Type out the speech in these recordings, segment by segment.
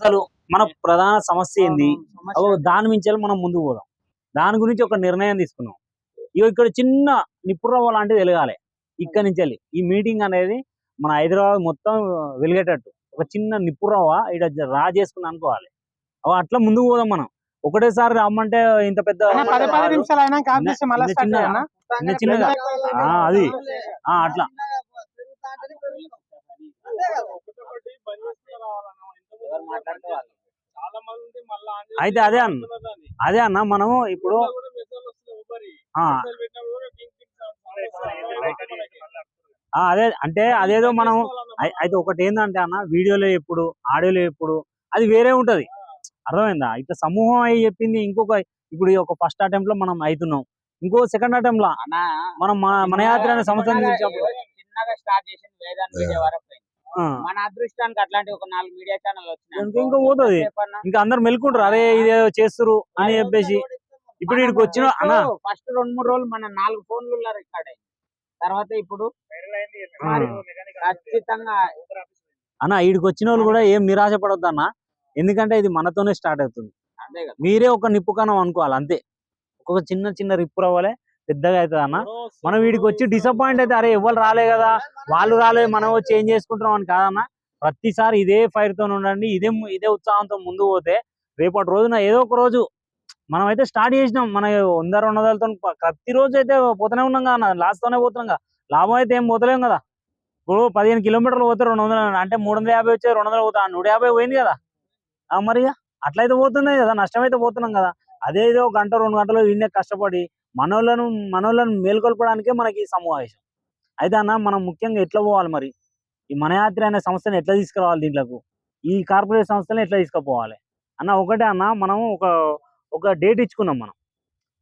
అసలు మన ప్రధాన సమస్య ఏంది? దాని మించాలి మనం ముందుకు పోదాం. దాని గురించి ఒక నిర్ణయం తీసుకున్నాం. ఇగో ఇక్కడ చిన్న నిప్పురవ్వ లాంటిది వెలగాలి. ఇక్కడ నుంచి వెళ్ళి. ఈ మీటింగ్ అనేది మన హైదరాబాద్ మొత్తం వెలిగేటట్టు. ఒక చిన్న నిప్పురవ్వ ఇక్కడ రా చేసుకుని అనుకోవాలి. అవ అట్లా ముందుకు పోదాం మనం. ఒకటేసారి రమ్మంటే ఇంత పెద్ద చిన్న చిన్నగా. అది. ఆ, అట్లా. అయితే అదే అన్న అదే అన్న మనము ఇప్పుడు ఆ, ఆ, అదే అంటే అదేదో మనం అయి- అయితే ఒకటి ఏంటంటే అన్న వీడియోలో ఎప్పుడు ఆడియోలో ఎప్పుడు అది వేరే ఉంటది. అర్థమైందా? ఇట్లా సమూహం అయ్యి చెప్పింది ఇంకొక ఇప్పుడు ఈ ఒక ఫస్ట్ అటెంప్ట్లో మనం అవుతున్నాం ఇంకో సెకండ్ అటెంప్ట్లో అన్నా మనం మన- మన యాత్ర అనే సంవత్సరం మన అదృష్టానికి అట్లాంటి ఒక నాలుగు మీడియా ఛానల్ వచ్చినాయి ఇంకా- ఇంకా పోతది. ఇంకా అందరు మెలుకుంటారు. అరే ఇదేదో చేస్తురు అని చెప్పేసి. ఇప్పుడు వీడికి వచ్చిన అన్న. ఫస్ట్ రెండు మూడు రోజులు మన నాలుగు ఫోన్లు రికార్డ్ తర్వాత ఇప్పుడు. ఖచ్చితంగా అన్న వీడికి వచ్చిన వాళ్ళు కూడా ఏం నిరాశ పడొద్దు అన్న ఎందుకంటే ఇది మనతోనే స్టార్ట్ అవుతుంది. అంతే కదా. మీరే ఒక నిప్పు కణం అనుకోవాలి అంతే. ఒక చిన్న చిన్న రిప్పు రవ్వలే పెద్దగా అవుతుంది అన్న మనం వీడికి వచ్చి డిసప్పాయింట్ అయితే అరే ఎవరు రాలే కదా. వాళ్ళు రాలేదు మనం వచ్చి ఏం చేసుకుంటున్నాం అని కాదన్న. ప్రతిసారి ఇదే ఫైర్తో ఉండండి ఇదే ఇదే ఉత్సాహంతో ముందుకు పోతే రేపటి రోజున ఏదో ఒక రోజు మనం అయితే స్టార్ట్ చేసినాం. మన వంద రెండు వందలతో ప- ప్రతి రోజు అయితే పోతూనే ఉన్నాం కదా లాస్ట్ తోనే పోతున్నాం కదా. లాభం అయితే ఏం పోతలేం కదా. ఇప్పుడు పదిహేను కిలోమీటర్లు పోతే రెండు వందలు అంటే మూడు వందల యాభై వచ్చే రెండు వందలు పోతా నూట యాభై పోయింది కదా. ఆ మరి అట్లయితే పోతున్నాయి కదా. నష్టం అయితే పోతున్నాం కదా. అదే ఏదో ఒక గంట రెండు గంటలు వీళ్ళే కష్టపడి మనోళ్ళను మనోళ్ళను మేల్కొల్పడానికే మనకి ఈ సమావేశం. అయితే అన్న మనం ముఖ్యంగా ఎట్లా పోవాలి మరి? ఈ మనయాత్రి అనే సంస్థను ఎట్లా తీసుకురావాలి దీంట్లోకి? ఈ కార్పొరేట్ సంస్థలను ఎట్లా తీసుకుపోవాలి? అన్న ఒకటే అన్న మనం ఒక ఒక డేట్ ఇచ్చుకున్నాం మనం.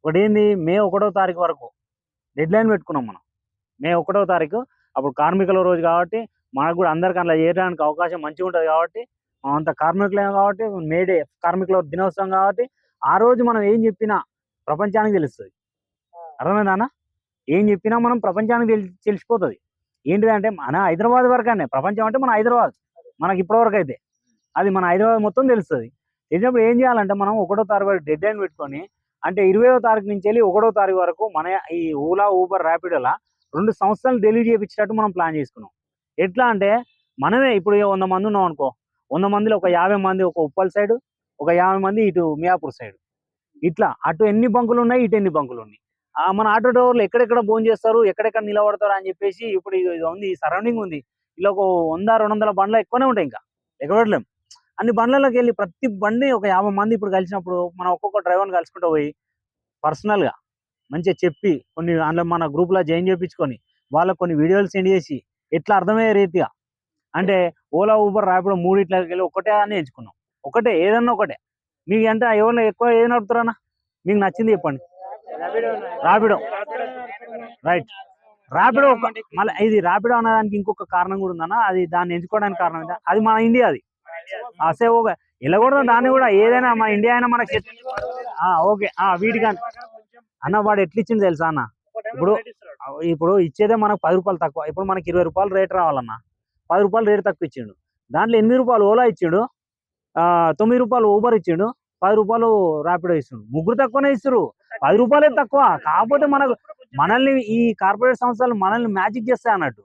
ఒకటి ఏంది మే ఒకటో తారీఖు వరకు. డెడ్ లైన్ పెట్టుకున్నాం మనం. మే ఒకటో తారీఖు. అప్పుడు కార్మికుల రోజు కాబట్టి మనకు కూడా అందరికీ అలా చేయడానికి అవకాశం మంచిగా ఉంటుంది కాబట్టి మనం అంత కార్మికులేం కాబట్టి మేడే కార్మికుల దినోత్సవం కాబట్టి ఆ రోజు మనం ఏం చెప్పినా ప్రపంచానికి తెలుస్తుంది. అర్థమైందా అన్న ఏం చెప్పినా మనం ప్రపంచానికి తెలి తెలిసిపోతుంది. ఏంటిదంటే మన హైదరాబాద్ వరకు అనే ప్రపంచం అంటే మన హైదరాబాద్. మనకి ఇప్పటివరకు అయితే అది మన హైదరాబాద్ మొత్తం తెలుస్తుంది. తెలిసినప్పుడు ఏం చేయాలంటే మనం ఒకటో తారీఖు వరకు డెడ్ లైన్ పెట్టుకొని అంటే ఇరవయో తారీఖు నుంచి వెళ్ళి ఒకటో తారీఖు వరకు మన ఈ ఓలా ఊబర్ ర్యాపిడోలా రెండు సంవత్సరాలు డెలివరీ చేయించేటట్టు మనం ప్లాన్ చేసుకున్నాం. ఎట్లా అంటే మనమే ఇప్పుడు వంద మంది ఉన్నాం అనుకో వంద మందిలో ఒక యాభై మంది ఒక ఉప్పల్ సైడ్ ఒక యాభై మంది ఇటు మియాపూర్ సైడ్. ఇట్లా అటు ఎన్ని బంకులు ఉన్నాయి ఇటు ఎన్ని బంకులు ఉన్నాయి? మన ఆటో డ్రైవర్లు ఎక్కడెక్కడ భోజనం చేస్తారు ఎక్కడెక్కడ నిలబడతారు అని చెప్పేసి ఇప్పుడు ఇది ఇది ఉంది సరౌండింగ్ ఉంది. ఇలా ఒక వంద రెండు వందల బండ్లు ఎక్కువనే ఉంటాయి ఇంకా. ఎక్కబడలేం అన్ని బండ్లలోకి వెళ్ళి ప్రతి బండి ఒక యాభై మంది ఇప్పుడు కలిసినప్పుడు మనం ఒక్కొక్క డ్రైవర్ని కలుసుకుంటూ పోయి పర్సనల్గా గా మంచిగా చెప్పి కొన్ని అందులో మన గ్రూప్లో లో జాయిన్ చేయించుకొని వాళ్ళకి కొన్ని వీడియోలు సెండ్ చేసి ఎట్లా అర్థమయ్యే రీతిగా. అంటే ఓలా ఊబర్ ర్యాపిడో మూడిట్లకి వెళ్ళి ఒకటే అని ఎంచుకున్నాం ఒకటే ఏదన్నా ఒకటే. మీకు అంటే ఎవరిలో ఎక్కువ ఏది నడుపుతారన్నా? మీకు నచ్చింది చెప్పండి. ర్యాపిడో రైట్. ర్యాపిడో ఒక మళ్ళీ ఇది ర్యాపిడో అనడానికి ఇంకొక కారణం కూడా ఉందన్న. అది దాన్ని ఎంచుకోవడానికి కారణం ఏంటంటే అది మన ఇండియా అది. అసే ఒక వెళ్ళకూడదు దాన్ని కూడా ఏదైనా మన ఇండియా అయినా మనకి ఓకే. వీటికి అన్న వాడు ఎట్లా ఇచ్చింది తెలుసా అన్న? ఇప్పుడు ఇప్పుడు ఇచ్చేదే మనకు పది రూపాయలు తక్కువ. ఇప్పుడు మనకి ఇరవై రూపాయలు రేట్ రావాలన్న. పది రూపాయలు రేట్ తక్కువ ఇచ్చిండు. దాంట్లో ఎనిమిది రూపాయలు ఓలా ఇచ్చిండు. ఆ, తొమ్మిది రూపాయలు ఊబర్ ఇచ్చిండు. పది రూపాయలు ర్యాపిడో ఇస్తుండు. ముగ్గురు తక్కువనే ఇస్తారు పది రూపాయలే తక్కువ. కాకపోతే మనకు మనల్ని ఈ కార్పొరేట్ సంస్థలు మనల్ని మ్యాజిక్ చేస్తాయి అన్నట్టు.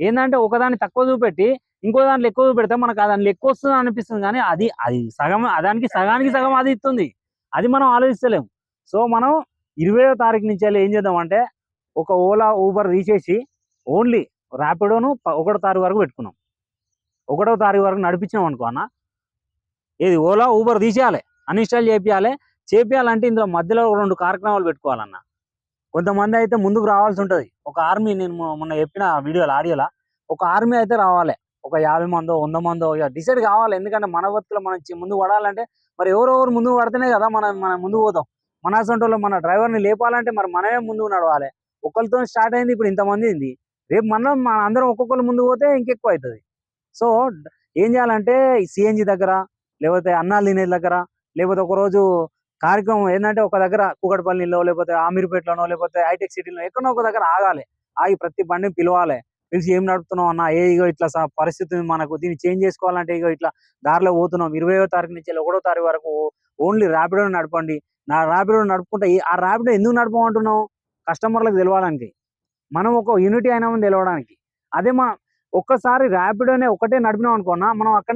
ఏంటంటే ఒకదాన్ని తక్కువ చూపెట్టి ఇంకో దాంట్లో ఎక్కువ చూపెడితే మనకు ఆ దాంట్లో ఎక్కువ వస్తుంది అనిపిస్తుంది కానీ అది అది సగం దానికి సగానికి సగం అది ఇస్తుంది. అది మనం ఆలోచిస్తలేము సో మనం ఇరవయో తారీఖు నుంచి వెళ్ళి ఏం చేద్దాం అంటే ఒక ఓలా ఊబర్ తీసేసి ఓన్లీ ర్యాపిడోను ఒకటో తారీఖు వరకు పెట్టుకున్నాం. ఒకటో తారీఖు వరకు నడిపించినాం అనుకో అన్న. ఏది ఓలా ఊబర్ తీసేయాలి. అన్ఇన్స్టాల్ చేయాలి చేపియాలంటే ఇందులో మధ్యలో రెండు కార్యక్రమాలు పెట్టుకోవాలన్న. కొంతమంది అయితే ముందుకు రావాల్సి ఉంటుంది. ఒక ఆర్మీ నేను మొన్న చెప్పిన వీడియోలో ఆడియోలో ఒక ఆర్మీ అయితే రావాలి. ఒక యాభై మందో వంద మందో డిసైడ్ కావాలి. ఎందుకంటే మన బతుకులో మనం ముందుకు పడాలంటే మరి ఎవరెవరు ముందుకు పడితేనే కదా మనం మనం ముందుకు పోతాం. మన సొంటలో మన డ్రైవర్ని లేపాలంటే మరి మనమే ముందుకు నడవాలి. ఒకరితో స్టార్ట్ అయింది ఇప్పుడు ఇంతమంది అయింది రేపు మనం మన అందరం ఒక్కొక్కరు ముందుకు పోతే ఇంకెక్కువ అవుతుంది సో ఏం చేయాలంటే సిఎన్జి దగ్గర లేకపోతే అన్నాలు తినే దగ్గర లేకపోతే ఒక రోజు కార్యక్రమం ఏంటంటే ఒక దగ్గర కూకట్పల్లిలో లేకపోతే ఆమీర్పేటలోనో లేకపోతే హైటెక్ సిటీలో ఎక్కడో ఒక దగ్గర ఆగాలి. ఆగి ప్రతి బండిని పిలవాలి. పిలిచి ఏం నడుపుతున్నావు అన్న ఏ ఇగో ఇట్లా పరిస్థితి మనకు దీన్ని చేంజ్ చేసుకోవాలంటే ఇగో ఇట్లా దారిలో పోతున్నాం. ఇరవయో తారీఖు నుంచి ఒకటో తారీఖు వరకు ఓన్లీ ర్యాపిడో నడపండి. నా ర్యాపిడో నడుపుకుంటే ఈ- ఆ ర్యాపిడో ఎందుకు నడపమంటున్నావు? కస్టమర్లకు తెలవడానికి. మనం ఒక యూనిటీ అయినామని తెలవడానికి. అదే మనం ఒక్కసారి ర్యాపిడోనే ఒకటే నడిపినాం అనుకున్నా మనం అక్కడ